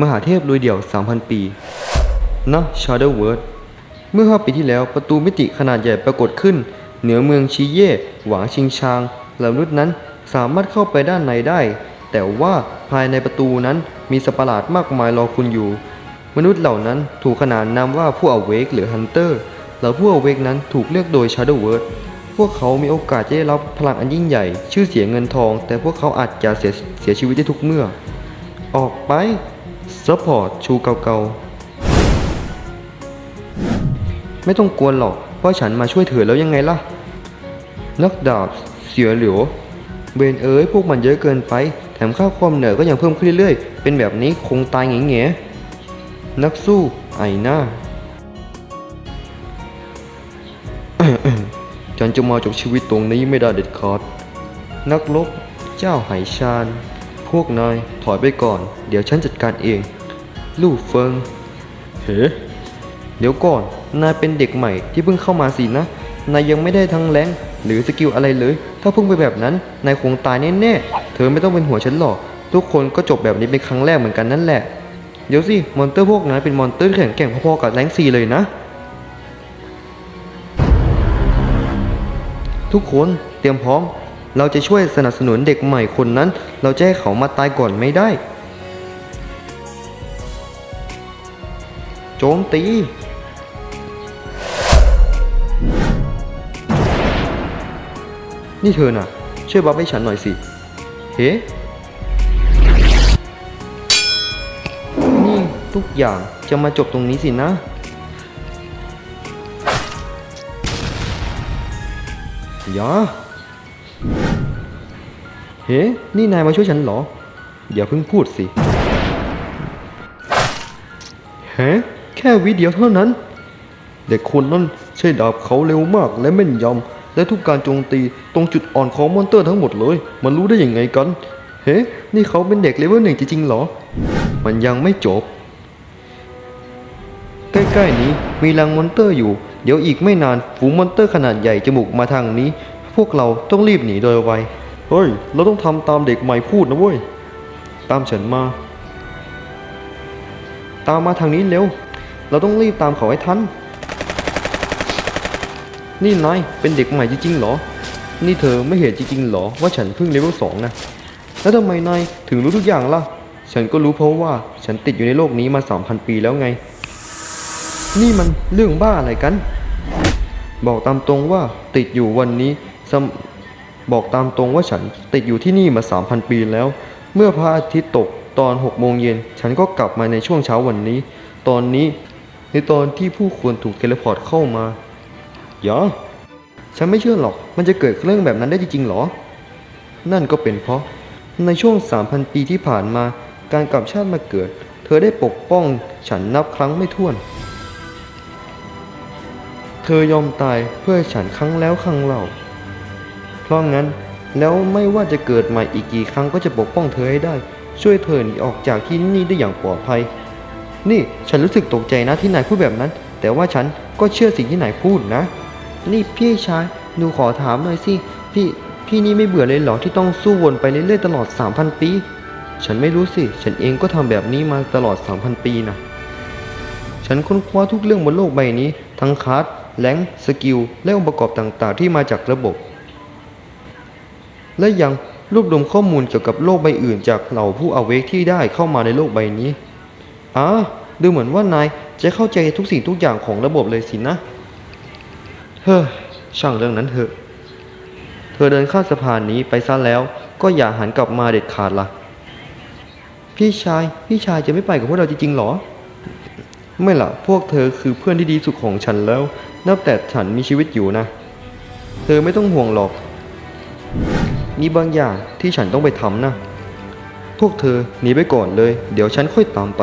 มหาเทพลุยเดี่ยว 3,000 ปีนะชาร์เดเวิร์ดเมื่อ 5 ปีที่แล้วประตูมิติขนาดใหญ่ปรากฏขึ้น เหนือเมืองชีเย่ หวางชิงชางและมนุษย์นั้นสามารถเข้าไปด้านในได้ แต่ว่าภายในประตูนั้นมีสัตว์ประหลาดมากมายรอคุณอยู่ มนุษย์เหล่านั้นถูกขนานนามว่าผู้อเวกหรือฮันเตอร์และผู้อเวกนั้นถูกเลือกโดย Shadow w o r d พวกเขามีโอกาสจะได้รับพลังอันยิ่งใหญ่ ชื่อเสียงเงินทอง แต่พวกเขาอาจจะเสียเสียชีวิตได้ทุกเมื่อ ออกไป ซัพพอร์ตชูเกาๆไม่ต้องกลัวหรอก เพราะฉันมาช่วยเธอแล้วยังไงล่ะ นักดาบ เสียเหลียวเบนเอ้ยพวกมันเยอะเกินไป แถมค่าความเหนื่อยก็ยังเพิ่มขึ้นเรื่อยๆ เป็นแบบนี้คงตายแง่ๆนักสู้ ไอหน้าฉันจะมาจากชีวิตตรงนี้ไม่ได้เด็ดขาดนักรบเจ้าไหชาน พวกนายถอยไปก่อน เดี๋ยวฉันจัดการเอง ลู่เฟิงเฮ้เดี๋ยวก่อน นายเป็นเด็กใหม่ที่เพิ่งเข้ามาสินะ นายยังไม่ได้ทั้งแรงหรือสกิลอะไรเลย ถ้าเพิ่งไปแบบนั้น นายคงตายแน่ๆ เธอไม่ต้องเป็นหัวฉันหรอก ทุกคนก็จบแบบนี้เป็นครั้งแรกเหมือนกันนั่นแหละ เดี๋ยวสิ มอนเตอร์พวกนั้นเป็นมอนเตอร์ที่แข็งแกร่งพอๆกับแรงซีเลยนะ ทุกคนเตรียมพร้อม เราจะช่วยสนับสนุนเด็กใหม่คนนั้น เราจะให้เขามาตายก่อนไม่ได้ โจมตี นี่เธอน่ะ ช่วยบัฟให้ฉันหน่อยสิ เฮ้นี่ทุกอย่างจะมาจบตรงนี้สินะอย่า เฮ้นี่นายมาช่วยฉันเหรอ อย่าเพิ่งพูดสิเฮ้แค่วิเดียวเท่านั้น เด็กคนนั้นใช้ดาบเขาเร็วมากและแม่นยำและทุกการโจมตีตรงจุดอ่อนของมอนเตอร์ทั้งหมดเลย มันรู้ได้ยังไงกัน เฮ้นี่เขาเป็นเด็กเลเวลหนึ่งจริงๆเหรอ มันยังไม่จบ ใกล้ๆนี้มีรังมอนเตอร์อยู่ เดี๋ยวอีกไม่นานฝูงมอนเตอร์ขนาดใหญ่จะบุกมาทางนี้ พวกเราต้องรีบหนีโดยไว เฮ้ย เราต้องทำตามเด็กใหม่พูดนะเว้ย ตามฉันมา ตามมาทางนี้เร็ว เราต้องรีบตามเขาให้ทัน นี่นายเป็นเด็กใหม่จริงๆเหรอ นี่เธอไม่เห็นจริงๆเหรอว่าฉันเพิ่งเลเวลสองนะ แล้วทำไมนายถึงรู้ทุกอย่างล่ะ ฉันก็รู้เพราะว่าฉันติดอยู่ในโลกนี้มาสามพันปีแล้วไง นี่มันเรื่องบ้าอะไรกัน บอกตามตรงว่าติดอยู่วันนี้สม บอกตามตรงว่าฉันติดอยู่ที่นี่มาสามพันปีแล้ว เมื่อพระอาทิตย์ตกตอนหกโมงเย็นฉันก็กลับมาในช่วงเช้าวันนี้ ตอนนี้ในตอนที่ผู้คนถูกเทเลพอร์ตเข้ามาอย่าฉันไม่เชื่อหรอก มันจะเกิดเรื่องแบบนั้นได้จริงๆหรอ นั่นก็เป็นเพราะ ในช่วง 3,000 ปีที่ผ่านมา การกลับชาติมาเกิด เธอได้ปกป้องฉันนับครั้งไม่ถ้วน เธอยอมตายเพื่อฉันครั้งแล้วครั้งเล่า ราะงั้น แล้วไม่ว่าจะเกิดใหม่อีกกี่ครั้งก็จะปกป้องเธอให้ได้ ช่วยเธอหนีออกจากที่นี่ได้อย่างปลอดภัย นี่ฉันรู้สึกตกใจนะที่นายพูดแบบนั้น แต่ว่าฉันก็เชื่อสิ่งที่นายพูดนะ นี่พี่ชายหนูขอถามหน่อยสิพี่พี่นี่ไม่เบื่อเลยเหรอที่ต้องสู้วนไปเรื่อยๆตลอด 3,000 ปี ฉันไม่รู้สิ ฉันเองก็ทำแบบนี้มาตลอด 3,000 ปีนะฉันค้นคว้าทุกเรื่องบนโลกใบนี้ ทั้งคาร์ดแรงสกิล และองค์ประกอบต่างๆ ที่มาจากระบบ และยังรวบรวมข้อมูลเกี่ยวกับโลกใบอื่นจากเหล่าผู้อเวกที่ได้เข้ามาในโลกใบนี้อ่าดูเหมือนว่านายจะเข้าใจทุกสิ่งทุกอย่างของระบบเลยสินะ เฮ้อ ช่างเรื่องนั้นเถอะ เธอเดินข้ามสะพานนี้ไปซะแล้ว ก็อย่าหันกลับมาเด็ดขาดละ่ะ พี่ชาย พี่ชายจะไม่ไปกับพวกเราจริงๆหรอ ไม่ล่ะ พวกเธอคือเพื่อนที่ดีสุดของฉันแล้ว นับแต่ฉันมีชีวิตอยู่นะ เธอไม่ต้องห่วงหรอก มีบางอย่างที่ฉันต้องไปทำนะ พวกเธอหนีไปก่อนเลย เดี๋ยวฉันค่อยตามไป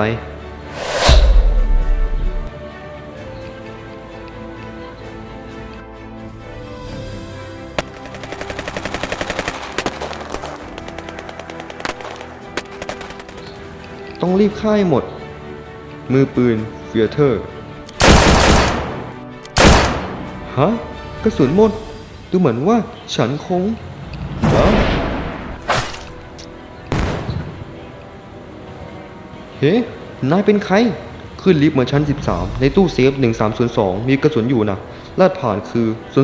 ต้องรีบฆ่าให้หมด มือปืนเฟียเทอร์ฮะกระสุนหมด ดูเหมือนว่าฉันคง เฮ้นายเป็นใคร ขึ้นลิฟต์มาชั้น 13 ในตู้เซฟ 1302 มีกระสุนอยู่นะรหัสผ่านคือ 0014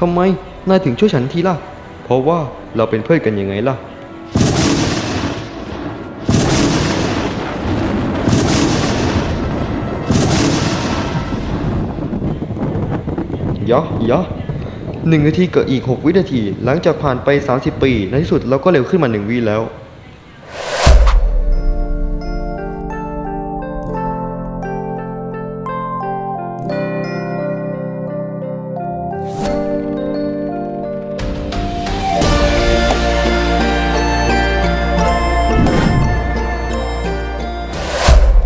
ทำไม นายถึงช่วยฉันทีล่ะ เพราะว่าเราเป็นเพื่อนกันยังไงล่ะยะยะ หนึ่งนาทีกับอีก 6 วินาที หลังจากผ่านไป 30 ปี ในที่สุดเราก็เร็วขึ้นมา 1วิแล้ว